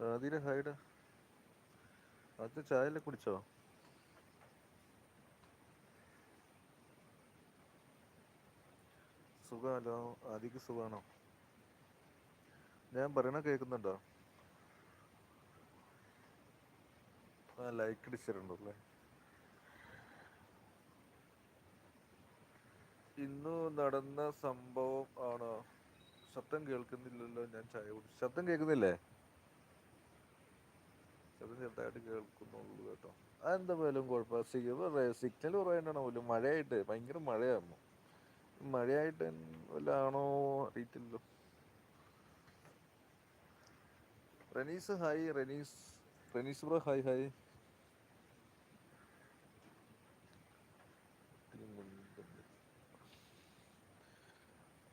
ആതിര ഹായ്ടാ അത് ചായല കുടിച്ചോ? സുഖാലോ ആദിക്ക് സുഖാണോ ഞാൻ പറയണ കേക്കുന്നുണ്ടോ ആ ലൈക്ക് അടിച്ചിട്ടുണ്ടല്ലേ ഇന്നു നടന്ന സംഭവം ആണോ? ശബ്ദം കേൾക്കുന്നില്ലല്ലോ ഞാൻ ചായ കുടിച്ചു ശബ്ദം കേൾക്കുന്നില്ലേ? ശബ്ദം ചെറുതായിട്ട് കേൾക്കുന്നുള്ളൂ കേട്ടോ. അതെന്താ പോലും കുഴപ്പമില്ല. സിഗ്നൽ കുറവായിട്ടാണോ പോലും മഴയായിട്ട് ഭയങ്കര മഴയായിരുന്നു. മഴയായിട്ട് വല്ലതാണോ അറിയത്തില്ലല്ലോ. Ranees hi Ranees. Ranees bro hi hi.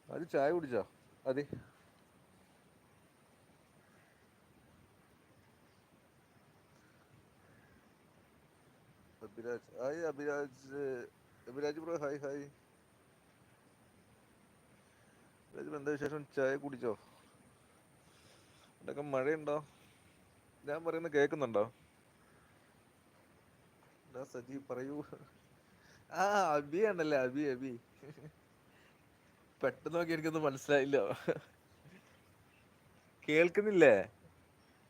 അത് ചായ കുടിച്ചോ? അതെ Abhiraj hi Abhiraj Abhiraj bro hi hi Abhiraj എന്താ വിശേഷം ചായ കുടിച്ചോ ഇവിടെയൊക്കെ മഴയുണ്ടോ ഞാൻ പറയുന്നത് കേൾക്കുന്നുണ്ടോ സജി പറയൂ ആ അബി ആണല്ലേ അബി അബി പെട്ടെന്ന് നോക്കി എനിക്കൊന്നും മനസ്സിലായില്ല കേൾക്കുന്നില്ലേ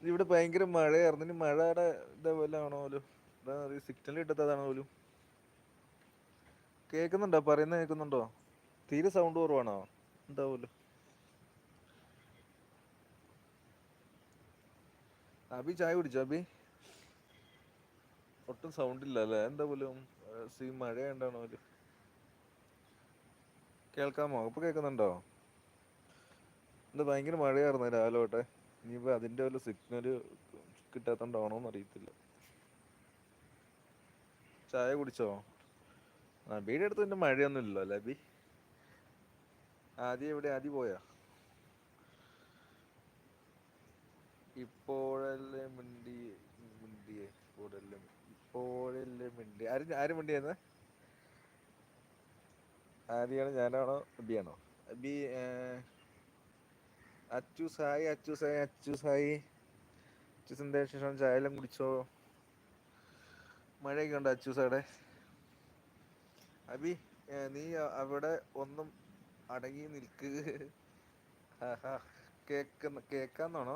ഇവിടെ ഭയങ്കര മഴയായിരുന്നു ഇനി മഴയുടെ ഇതേപോലെ ആണോ പോലും എന്താ സിഗ്നൽ കിട്ടാത്തതാണോ പോലും. കേൾക്കുന്നുണ്ടോ? പറയുന്നത് കേൾക്കുന്നുണ്ടോ? തീരെ സൗണ്ട് കുറവാണോ? എന്താ പോലും. അബി ചായ കുടിച്ചോ അബി? ഒട്ടും സൗണ്ട് ഇല്ല അല്ലേ? എന്താ പോലും? സീ മഴ ഉണ്ടാണോ പോലും. കേൾക്കാമോ? ഇപ്പൊ കേൾക്കുന്നുണ്ടോ? എന്താ ഭയങ്കര മഴയായിരുന്നു രാവിലെ തൊട്ടെ. ഇനിയിപ്പോ അതിന്റെ വല്ല സിഗ്നൽ കിട്ടാത്തോണ്ടാണോന്ന് അറിയത്തില്ല. ചായ കുടിച്ചോ? അബിയുടെ അടുത്ത് പിന്നെ മഴയൊന്നും ഇല്ലല്ലോ അബി ആദ്യം എവിടെ ആദ്യം പോയാ? ഇപ്പോഴല്ലേ മിണ്ടി മിണ്ടിയേ ഇപ്പോഴല്ലേ ഇപ്പോഴല്ലേ മിണ്ടി. ആര് ആര് മിണ്ടിയെന്ന് ആദ്യമാണ് ഞാനാണോ അബിയാണോ അബി അച്ചു സായി അച്ചു സായി അച്ചു സായി അച്ചു സന്ദേശം ചായ ചായയെല്ലാം കുടിച്ചോ? മഴയൊക്കെ ഉണ്ട് അച്ചു സാടെ അബി നീ അവിടെ ഒന്നും അടങ്ങി നിൽക്ക്. കേക്കുന്ന കേക്കാന്നാണോ?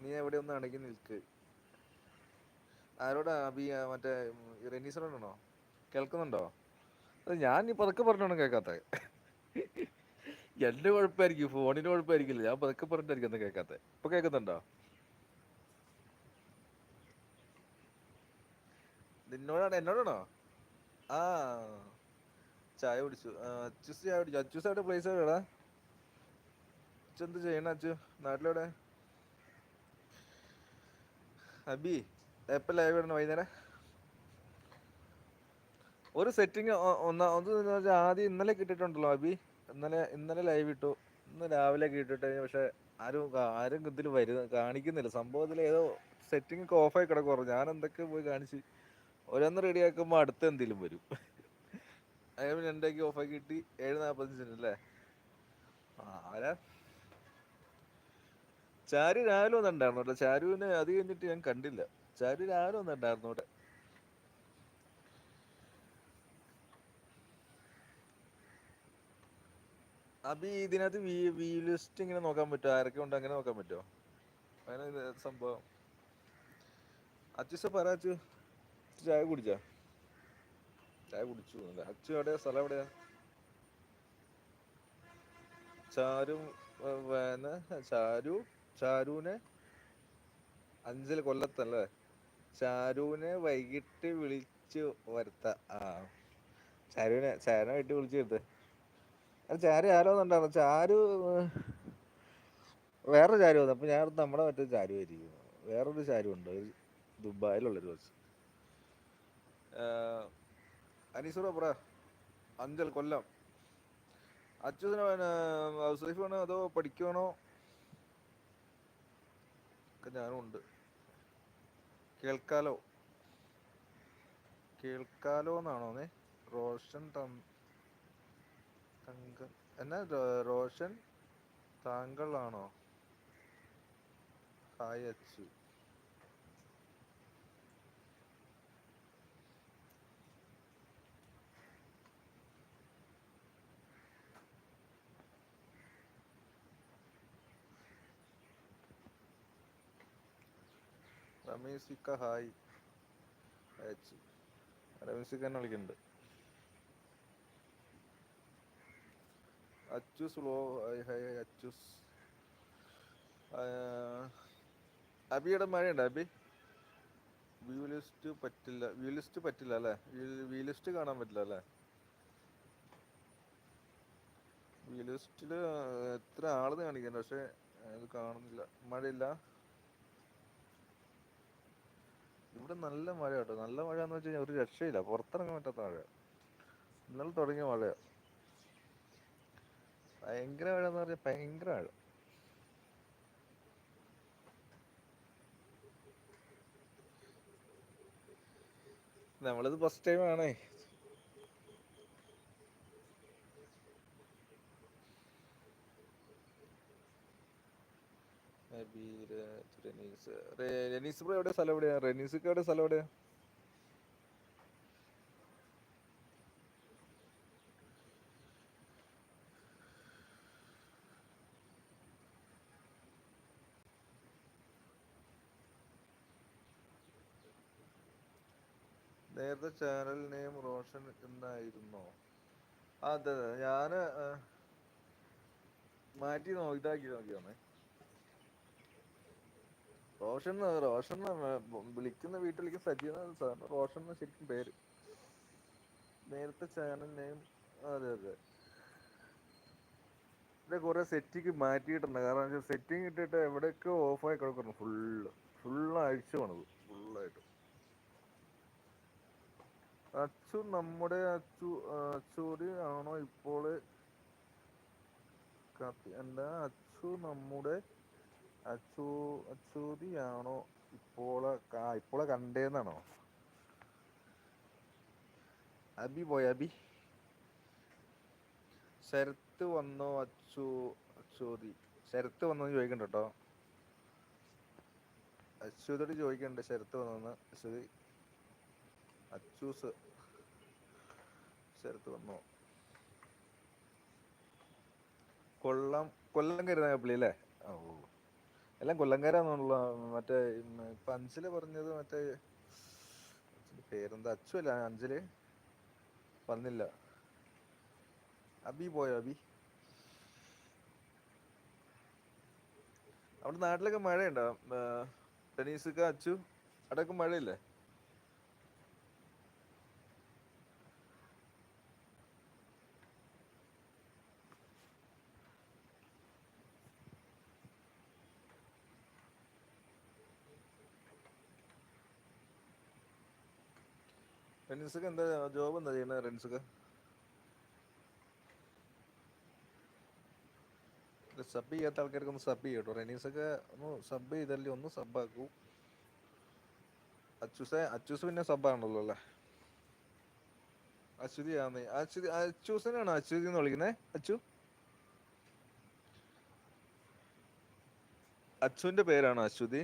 നീ എവിടെ ഒന്ന് അടങ്ങി നിൽക്ക്. ആരോടാ അബി മറ്റേ റെനീസറോടാണോ കേൾക്കുന്നുണ്ടോ? അത് ഞാൻ ഈ പതുക്കെ പറഞ്ഞോണം കേൾക്കാത്ത. എന്റെ കുഴപ്പമായിരിക്കും ഫോണിന്റെ കുഴപ്പമായിരിക്കില്ല. ഞാൻ പതുക്കെ പറഞ്ഞിട്ടായിരിക്കും ഒന്ന് കേൾക്കാത്ത. ഇപ്പൊ കേൾക്കുന്നുണ്ടോ? നിന്നോടാണ് എന്നോടാണോ? ആ. ചായ കുടിച്ചു. അച്ചു ചായ കുടിച്ചു. അച്ചൂസ് അവിടെ പ്ലേസ് എവിടെടാ അച്ചു എന്ത് ചെയ്യണ അച്ചു? നാട്ടിലെവിടെ? അബി എപ്പോ ലൈവ് ഇടണം? വൈകുന്നേരം? ഒരു സെറ്റിങ് ഒന്നാ ഒന്ന് ആദ്യം ഇന്നലെ കിട്ടിയിട്ടുണ്ടല്ലോ അബി. ഇന്നലെ ഇന്നലെ ലൈവ് ഇട്ടു. ഇന്ന് രാവിലെ കിട്ടിട്ട് പക്ഷെ ആരും ആരും ഇതിൽ വരുന്ന കാണിക്കുന്നില്ല. സംഭവത്തിൽ ഏതോ സെറ്റിംഗ് ഒക്കെ ഓഫായി കിടക്കുവാ ഞാൻ എന്തൊക്കെ പോയി കാണിച്ച്. ഓരോന്ന് റെഡി ആക്കുമ്പോ അടുത്ത എന്തെങ്കിലും വരും. അയാൾ രണ്ടാക്കി ഓഫാക്കി കിട്ടി ഏഴ് നാൽപ്പത്തഞ്ചിന് അല്ലേ ആരാ? ചാരു രാവിലെ വന്നിട്ടുണ്ടായിരുന്നു കേട്ടോ. ചാരുവിനെ അത് കഴിഞ്ഞിട്ട് ഞാൻ കണ്ടില്ല. ചാരു രാവിലെ വന്നിട്ടുണ്ടായിരുന്നു ഇവിടെ അബി ഇതിനകത്ത് വി വി ലിസ്റ്റ് ഇങ്ങനെ നോക്കാൻ പറ്റുമോ ആരൊക്കെ ഉണ്ട്? അങ്ങനെ നോക്കാൻ പറ്റുമോ അങ്ങനെ സംഭവം. അച്ഛസ പറ അച്ചു. ചായ കുടിച്ചാ? ചായ കുടിച്ചു. അച്ചു എവിടെയാ? സ്ഥലം എവിടെയാ? ചാരു ചാരു ചാരുവിനെ അഞ്ചിൽ കൊല്ലത്തല്ലേ? ചാരുവിനെ വൈകിട്ട് വിളിച്ച് വരുത്ത. ആ ചാരുവിനെ ചാരനെ വീട്ടിൽ വിളിച്ച് വരുത്ത. അത് ചാരു ആരോന്നുണ്ടായിരുന്നു ചാരു വേറെ ചാരു വന്നു. അപ്പൊ ഞാൻ നമ്മുടെ മറ്റേ ചാരു ആയിരിക്കും വേറൊരു ചാരു ഉണ്ട് ദുബായിലുള്ളൊരു കൊച്ച്. അനീസുറ പറ അഞ്ചൽ കൊല്ലം. അച്യുതന് ഹൗസ് അതോ പഠിക്കുവാണോ? ഒക്കെ ഞാനും ഉണ്ട്. കേൾക്കാലോ? കേൾക്കാലോ എന്നാണോ റോഷൻ തങ്ക എന്നാ റോഷൻ താങ്കളാണോ? ഹായ് അച്ചു റമീസിക്ക ഹായ് അയച്ചു അച്ചു റമീസിക്ക തന്നെ വിളിക്കുന്നുണ്ട് Achus slow hi hi Achoos അബിയുടെ മഴയുണ്ട് അബി വ്യൂ ലിസ്റ്റ് പറ്റില്ല. വ്യൂ ലിസ്റ്റ് പറ്റില്ല അല്ലേ? വ്യൂ ലിസ്റ്റ് കാണാൻ പറ്റില്ല അല്ലേ? വ്യൂ ലിസ്റ്റിൽ എത്ര ആളെന്ന് കാണിക്കുന്നുണ്ട്? പക്ഷെ അത് കാണുന്നില്ല. മഴയില്ല. ഇവിടെ നല്ല മഴ കേട്ടോ. നല്ല മഴ എന്ന് വെച്ച് കഴിഞ്ഞാൽ ഒരു രക്ഷയില്ല. പുറത്തിറങ്ങാൻ പറ്റാത്ത മഴ ഇന്നലെ തുടങ്ങിയ മഴയാ. ഭയങ്കര മഴ എന്ന് പറഞ്ഞാൽ ഭയങ്കര മഴ. നമ്മളിത് ഫസ്റ്റ് ടൈം ആണേ. നബീൽ, റെനീസ് റെനീസ് ബ്രോ എവിടെ സ്ഥലം എവിടെയാ? റെനീസിക്ക് എവിടെ? സ്ഥലം എവിടെയാ? നേരത്തെ ചാനൽ നെയിം റോഷൻ എന്നായിരുന്നോ? അതെ ഞാൻ മാറ്റി നോ ഇതാക്കി നോക്കിയാണേ റോഷൻ റോഷൻ വിളിക്കുന്ന വീട്ടിൽ വിളിക്കുന്ന വീട്ടിലേക്ക് സജീവ സാറിന് റോഷൻ എന്ന് ശരിക്കും പേര്. നേരത്തെ ചാനൽ നെയിം അതെ അതെ. ഇത് കുറെ സെറ്റിങ് മാറ്റിയിട്ടുണ്ട്. കാരണം സെറ്റിംഗ് ഇട്ടിട്ട് എവിടെയൊക്കെ ഓഫായി കിടക്കുന്നു. ഫുള്ള് ഫുള്ള് അഴിച്ചു പോണത് ഫുള്ളായിട്ട്. അച്ചു നമ്മുടെ അച്ചു അച്ചൂടി ആണോ ഇപ്പോൾ എന്താ? അച്ചു നമ്മുടെ അച്ചു അച്ചൂരി ആണോ ഇപ്പോളെ കണ്ടേന്നാണോ? അബി പോയ അബി. ശരത്ത് വന്നോ അച്ചു അച്ചൂതി? ശരത്ത് വന്നോ എന്ന് ചോദിക്കണ്ട കേട്ടോ. അച്യുതോട് ചോദിക്കണ്ട് ശരത്ത് വന്നോന്ന് അച്യുതി അച്ചൂസ് ശരത്ത് വന്നോ. കൊല്ലം കരുതാ കരുനാഗപ്പള്ളി അല്ലേ? ഓ. എല്ലാം കൊല്ലംകാരാന്നുള്ള മറ്റേ ഇപ്പൊ അഞ്ചൽ പറഞ്ഞത് മറ്റേ പേരെന്താ? അച്ചു അല്ല അഞ്ചൽ വന്നില്ല. അബി പോയോ അബി? അവിടെ നാട്ടിലൊക്കെ മഴയുണ്ടോ? ടെനീസൊക്കെ അച്ചു അവിടെയൊക്കെ മഴയില്ലേ? റെൻസുക്ക് എന്താ ജോബ് എന്താ ചെയ്യണത് റെൻസുക്ക്? സബ് ചെയ്യാത്ത ആൾക്കാർക്ക് ഒന്ന് സബ് ചെയ്യട്ടോ. റെനീസൊക്കെ ഒന്ന് സബ് ചെയ്തല്ലേ ഒന്ന് സബ് ആക്കൂ. അച്ചൂസെ അച്ചൂസ് പിന്നെ സബ് ആണല്ലോ അല്ലേ? അശ്വതി ആന്ന് അശ്വതി അച്ചൂസിനാണോ അശ്വതി എന്ന് വിളിക്കുന്നത് അച്ചു? അച്ചുവിന്റെ പേരാണോ അശ്വതി?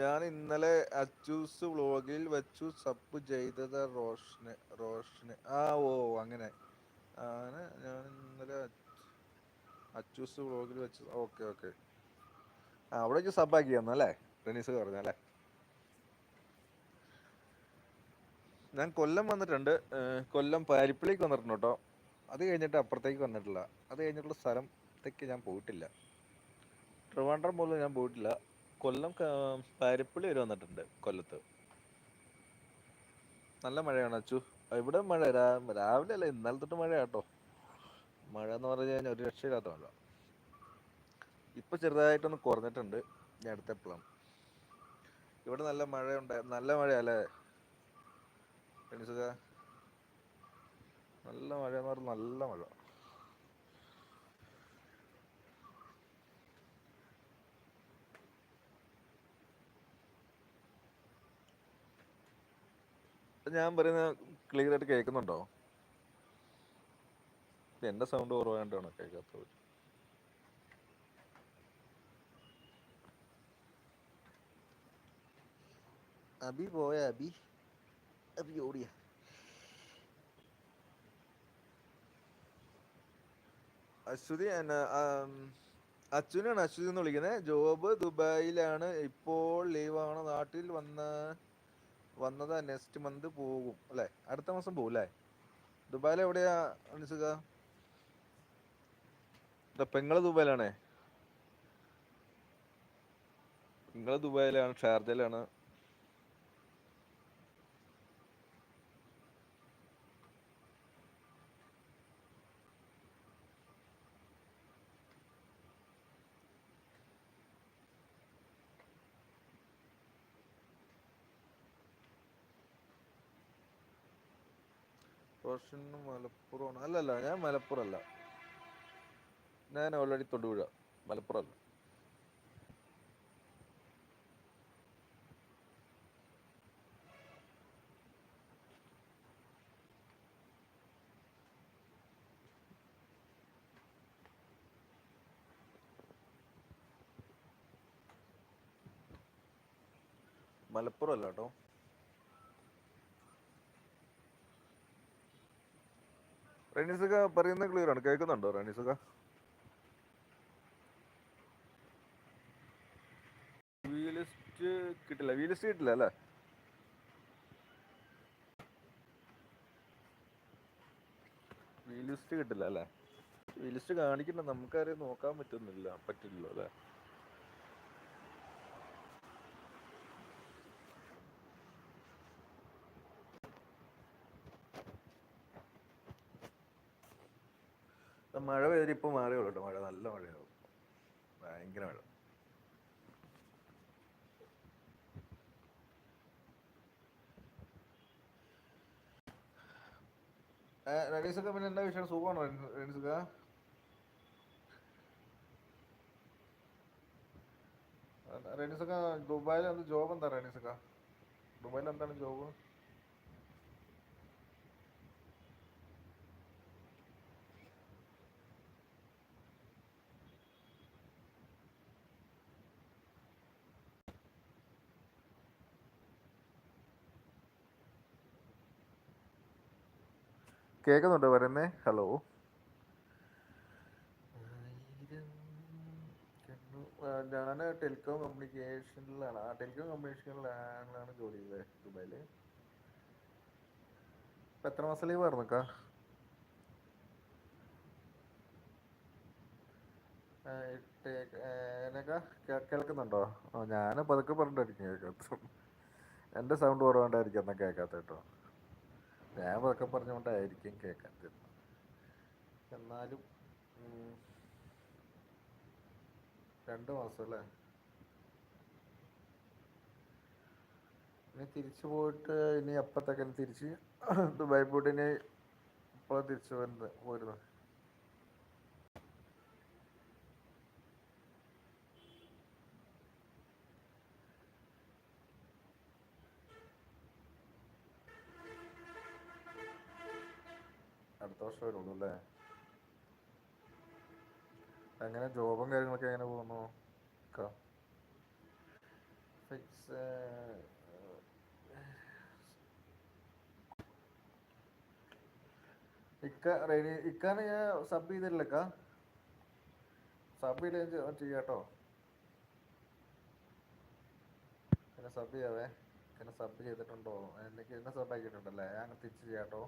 ഞാൻ ഇന്നലെ അച്ചൂസ് വ്ളോഗിൽ വെച്ചു സബ് ചെയ്തത് റോഷന് റോഷന്. ആ ഓ അങ്ങനെ. അങ്ങനെ ഞാൻ ഇന്നലെ അച്ച്- അച്ചൂസ് വ്ളോഗിൽ വെച്ച്. Okay okay. ആ അവിടേക്ക് സബ് ആക്കി തന്നല്ലേ റെനീസ് പറഞ്ഞല്ലേ ഞാൻ കൊല്ലം വന്നിട്ടുണ്ട്. കൊല്ലം പാരിപ്പള്ളിക്ക് വന്നിട്ടുണ്ട് കേട്ടോ. അത് കഴിഞ്ഞിട്ട് അപ്പുറത്തേക്ക് വന്നിട്ടില്ല. അത് കഴിഞ്ഞിട്ടുള്ള സ്ഥലത്തേക്ക് ഞാൻ പോയിട്ടില്ല. ട്രിവാൻഡ്രം പോലും ഞാൻ പോയിട്ടില്ല. കൊല്ലം ക- പാരിപ്പള്ളി വരെ വന്നിട്ടുണ്ട് കൊല്ലത്ത്. നല്ല മഴയാണ് അച്ചു. ഇവിടെ മഴ രാവിലെ അല്ല ഇന്നലെ തൊട്ട് മഴ കേട്ടോ മഴ എന്ന് പറഞ്ഞു കഴിഞ്ഞാൽ ഒരു രക്ഷയില്ലാത്ത മഴ. ഇപ്പൊ ചെറുതായിട്ടൊന്ന് കുറഞ്ഞിട്ടുണ്ട് ഞാൻ അടുത്തെപ്പോഴാണ് ഇവിടെ നല്ല മഴ നല്ല മഴയല്ലേ? അല്ലേ നല്ല മഴ എന്ന് പറഞ്ഞാൽ നല്ല മഴ. ഞാൻ പറയുന്ന ക്ലിയർ ആയിട്ട് കേൾക്കുന്നുണ്ടോ? എന്റെ സൗണ്ട് കുറവായിട്ടാണോ കേൾക്കാത്തത്. അബി പോയ അബി. അബി ഓടിയ. അശ്വതി അച്ഛനാണ് അശ്വതി എന്ന് വിളിക്കുന്നത് ജോബ് ദുബായിലാണ്. ഇപ്പോൾ ലീവാണ് നാട്ടിൽ വന്ന വന്നത് നെക്സ്റ്റ് മന്ത് പോകും അല്ലെ? അടുത്ത മാസം പോകും അല്ലേ? ദുബായിൽ എവിടെയാ അനുസുക പെങ്ങൾ ദുബായിലാണേ. നിങ്ങൾ ദുബായിലാണ് ഷാർജയിലാണ്. റോഷൻ മലപ്പുറമാണ്. അല്ലല്ല ഞാൻ മലപ്പുറം ഞാൻ ഓൾറെഡി തൊടുപുഴ മലപ്പുറം അല്ല കേട്ടോ. റെനീസുക പറയുന്നത് ക്ലിയർ ആണ്. കേൾക്കുന്നുണ്ടോ റെനിസുക? വീലിസ്റ്റ് കിട്ടില്ല. വീലിസ്റ്റ് കിട്ടില്ല അല്ലേ? വീലിസ്റ്റ് കിട്ടില്ല അല്ലേ? വീലിസ്റ്റ് കാണിക്കണ്ട. നമുക്കാരെയും നോക്കാൻ പറ്റുന്നില്ല. പറ്റില്ലല്ലോ അല്ലേ? മഴ പെയ്തിട്ട് ഇപ്പൊ മാറിയുള്ളൂ കേട്ടോ. മഴ നല്ല മഴയാവും. ഭയങ്കര മഴ. റണീസൊക്കെ പിന്നെ എന്താ വിഷയം സുഖമാണോ റണീസൊക്കെ റണീസൊക്കെ ദുബായിൽ എന്ത് ജോബ് എന്താ റണീസൊക്കെ ദുബായിൽ എന്താണ് ജോബ്? കേൾക്കുന്നുണ്ടോ പറയുന്നേ ഹലോ ഞാൻ ടെലികോം കമ്മ്യൂണിക്കേഷനിലാണ്. ആ ടെലികോം കമ്മ്യൂണിക്കേഷനിലാണ് ജോലി ചെയ്തത് ദുബായിൽ ഇപ്പം എത്ര മാസം ലീവ് ആയിരുന്നക്കാ എന്നൊക്കെ കേൾക്കുന്നുണ്ടോ? ഞാൻ പതുക്കെ പറഞ്ഞിട്ടായിരിക്കും കേൾക്കാത്ത എന്റെ സൗണ്ട് കുറവുകൊണ്ടായിരിക്കും എന്നാൽ കേൾക്കാത്ത കേട്ടോ. ഞാൻ പതുക്കെ പറഞ്ഞുകൊണ്ടായിരിക്കും കേൾക്കാൻ തരുന്നത് എന്നാലും രണ്ട് മാസം അല്ലേ? ഇനി തിരിച്ചു പോയിട്ട് ഇനി എപ്പത്തേക്ക് തിരിച്ച് ദുബായ് പോയിട്ട് ഇനി ഇപ്പോൾ തിരിച്ചു വരുന്നത് പോരുന്നത്. അടുത്ത വർഷം വരുള്ളൂ അല്ലേ? എങ്ങനെ ജോബും കാര്യങ്ങളൊക്കെ എങ്ങനെ പോകുന്നു? ഫിക്സ് ഇക്ക റെഡി ഇക്കാനെ ഞാൻ സബ് ചെയ്തില്ലക്ക സബ് ചെയ്ത് ചെയ്യാട്ടോ. പിന്നെ സബ് ചെയ്യാവേ. പിന്നെ സബ് ചെയ്തിട്ടുണ്ടോ? എനിക്ക് എന്നെ സബ് ആക്കിയിട്ടുണ്ടല്ലേ ഞാൻ തിരിച്ച് ചെയ്യാട്ടോ.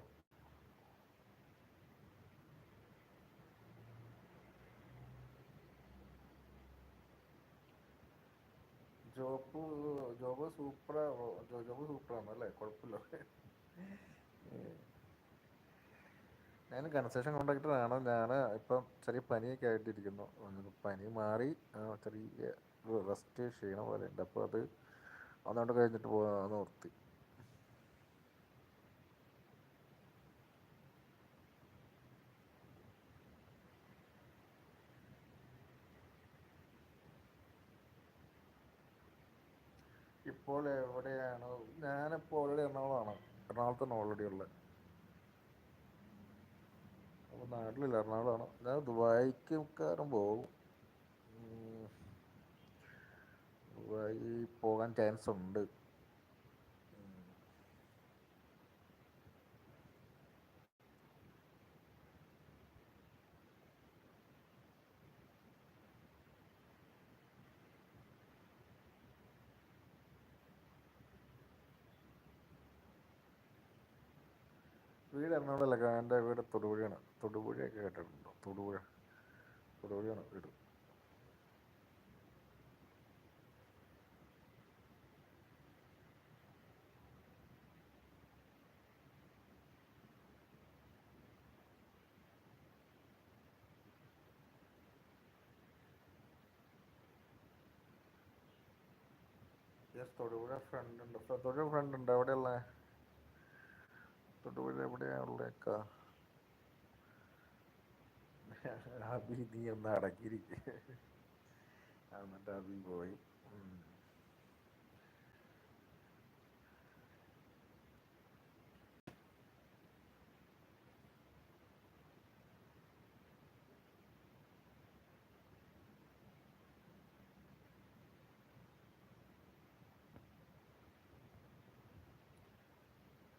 ജോബ് ജോബ് സൂപ്പർ ജോബ് സൂപ്പറാണ് അല്ലേ? കുഴപ്പമില്ല. ഞാൻ കൺസേഷൻ കോൺട്രാക്ടറാണ്. ഞാൻ ഇപ്പം ചെറിയ പനിയൊക്കെ ആയിട്ടിരിക്കുന്നു. പനി മാറി ചെറിയ റെസ്റ്റ് ക്ഷീണം പോലെ ഉണ്ട്. അപ്പോൾ അത് അതുകൊണ്ട് കഴിഞ്ഞിട്ട് പോകാമെന്ന് നിർത്തി ഇപ്പോൾ എവിടെയാണ്? ഞാനിപ്പോൾ ഓൾറെഡി എറണാകുളമാണ് എറണാകുളത്താണ് ഓൾറെഡി ഉള്ളത്. അപ്പോൾ നാട്ടിലില്ല എറണാകുളമാണ് ഞാൻ ദുബായിക്ക് മിക്കവാറും പോകും. ദുബായി പോകാൻ ചാൻസ് ഉണ്ട്. വീട് എറണാകുളമല്ല എന്റെ വീട് തൊടുപുഴയാണ്. തൊടുപുഴയൊക്കെ കേട്ടിട്ടുണ്ടോ? തൊടുപുഴ. തൊടുപുഴയാണ് വീട്. യെസ് തൊടുപുഴ ഫ്രണ്ട് ഉണ്ട്. തൊടുപുഴ ഫ്രണ്ട് ഉണ്ട്. എവിടെയുള്ള തൊടുപുഴ എവിടെയാ ഉള്ളേക്കാ അബി നീ ഒന്ന് അടക്കിയിരിക്കെ. എന്നിട്ട് അബി പോയി.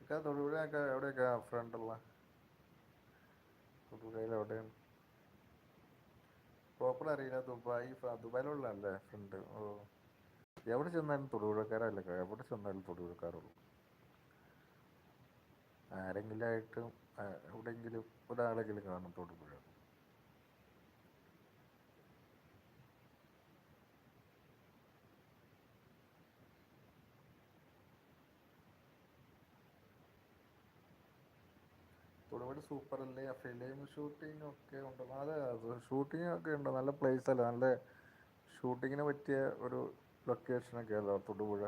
ഉം. ഇക്ക തൊടുപുഴയൊക്കെ എവിടെയൊക്കെ ഫ്രണ്ടുള്ള? തൊടുപുഴയിൽ എവിടെയാണ് പ്രോപ്പർ അറിയില്ല. ദുബായ് ദുബായിലുള്ളതല്ലേ ഫ്രണ്ട് ഓ. എവിടെ ചെന്നാലും തൊടുപുഴക്കാരല്ലേ? എവിടെ ചെന്നാലും തൊടുപുഴക്കാരുള്ളൂ. ആരെങ്കിലും ആയിട്ട് എവിടെയെങ്കിലും ഒരാളെങ്കിലും കാണും തൊടുപുഴ. സൂപ്പർ അല്ലേ ഫിലിം ഷൂട്ടിംഗ് ഒക്കെ ഉണ്ട് അതെ ഷൂട്ടിംഗ് ഒക്കെ ഉണ്ട്. നല്ല പ്ലേസ് അല്ലേ? നല്ല ഷൂട്ടിങ്ങിന് പറ്റിയ ഒരു ലൊക്കേഷനൊക്കെ അല്ലോ? തൊടുപുഴ.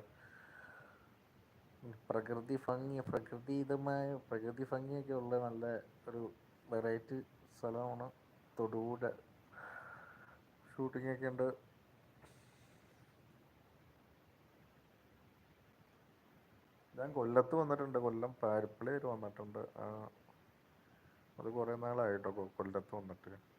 പ്രകൃതി ഭംഗി പ്രകൃതിതമായ പ്രകൃതി ഭംഗിയൊക്കെ ഉള്ള നല്ല ഒരു വെറൈറ്റി സ്ഥലമാണ് തൊടുപുഴ. ഷൂട്ടിങ്ങൊക്കെ ഉണ്ട്. ഞാൻ കൊല്ലത്ത് വന്നിട്ടുണ്ട്. കൊല്ലം പാരിപ്പള്ളി വരെ വന്നിട്ടുണ്ട്. ആ, അത് കുറേ നാളായിട്ടോ കൊല്ലത്ത് വന്നിട്ട്.